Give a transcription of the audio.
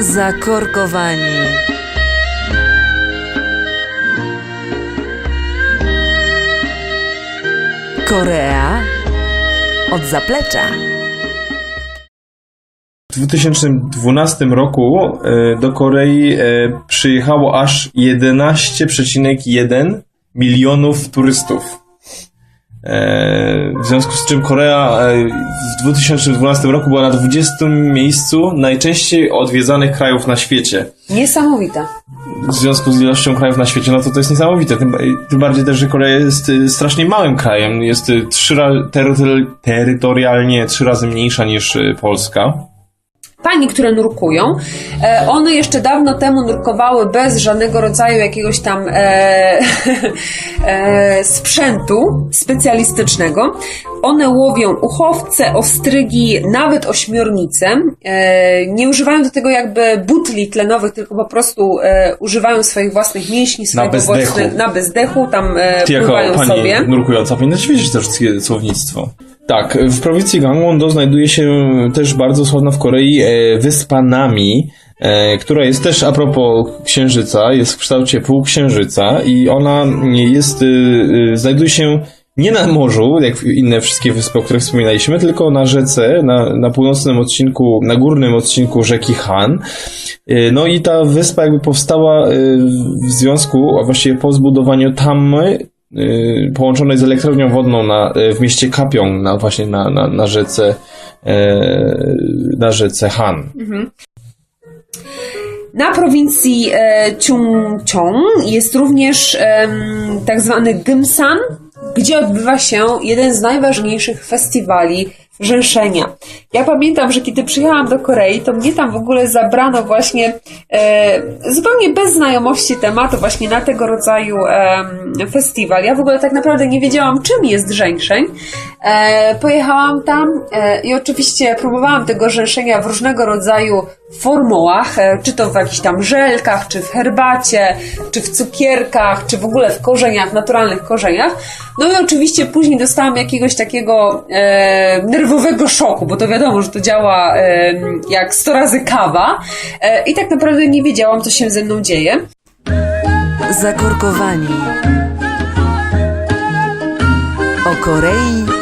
Zakorkowani. Korea od zaplecza. W 2012 roku e, do Korei e, przyjechało aż 11,1 milionów turystów. E, W związku z czym Korea e, w 2012 roku była na 20 miejscu najczęściej odwiedzanych krajów na świecie. Niesamowite. W związku z ilością krajów na świecie, no to to jest niesamowite. Tym, tym bardziej też, że Korea jest strasznie małym krajem. Jest trzy terytorialnie trzy razy mniejsza niż Polska. Pani, które nurkują, e, one jeszcze dawno temu nurkowały bez żadnego rodzaju jakiegoś tam e, e, sprzętu specjalistycznego. One łowią uchowce, ostrygi, nawet ośmiornice. E, nie używają do tego jakby butli tlenowych, tylko po prostu e, używają swoich własnych mięśni, swojego bezdechu. własne- na bezdechu, tam e, Ty jako pływają pani sobie. nurkująca powinnaś wiedzieć też wszystkie słownictwo. Tak, w prowincji Gangwon-do znajduje się też bardzo sławna w Korei e, wyspa Nami, e, która jest też a propos księżyca, jest w kształcie półksiężyca i ona jest, y, znajduje się nie na morzu, jak inne wszystkie wyspy, o których wspominaliśmy, tylko na rzece, na, na północnym odcinku, na górnym odcinku rzeki Han. No i ta wyspa jakby powstała w związku, a właściwie po zbudowaniu tamy y, połączonej z elektrownią wodną na, y, w mieście Kapiong, na, właśnie na, na, na rzece e, na rzece Han. Na prowincji e, Chungcheong jest również tak zwany Gimsan, gdzie odbywa się jeden z najważniejszych festiwali rzęszenia. Ja pamiętam, że kiedy przyjechałam do Korei, to mnie tam w ogóle zabrano właśnie e, zupełnie bez znajomości tematu właśnie na tego rodzaju em, festiwal. Ja w ogóle tak naprawdę nie wiedziałam, czym jest rzęszeń. E, pojechałam tam e, i oczywiście próbowałam tego rzęszenia w różnego rodzaju formułach, e, czy to w jakichś tam żelkach, czy w herbacie, czy w cukierkach, czy w ogóle w korzeniach, naturalnych korzeniach. No i oczywiście później dostałam jakiegoś takiego e, nerwowego szoku, bo to wiadomo, że to działa e, jak 100 razy kawa e, i tak naprawdę nie wiedziałam, co się ze mną dzieje. Zakorkowani. O Korei.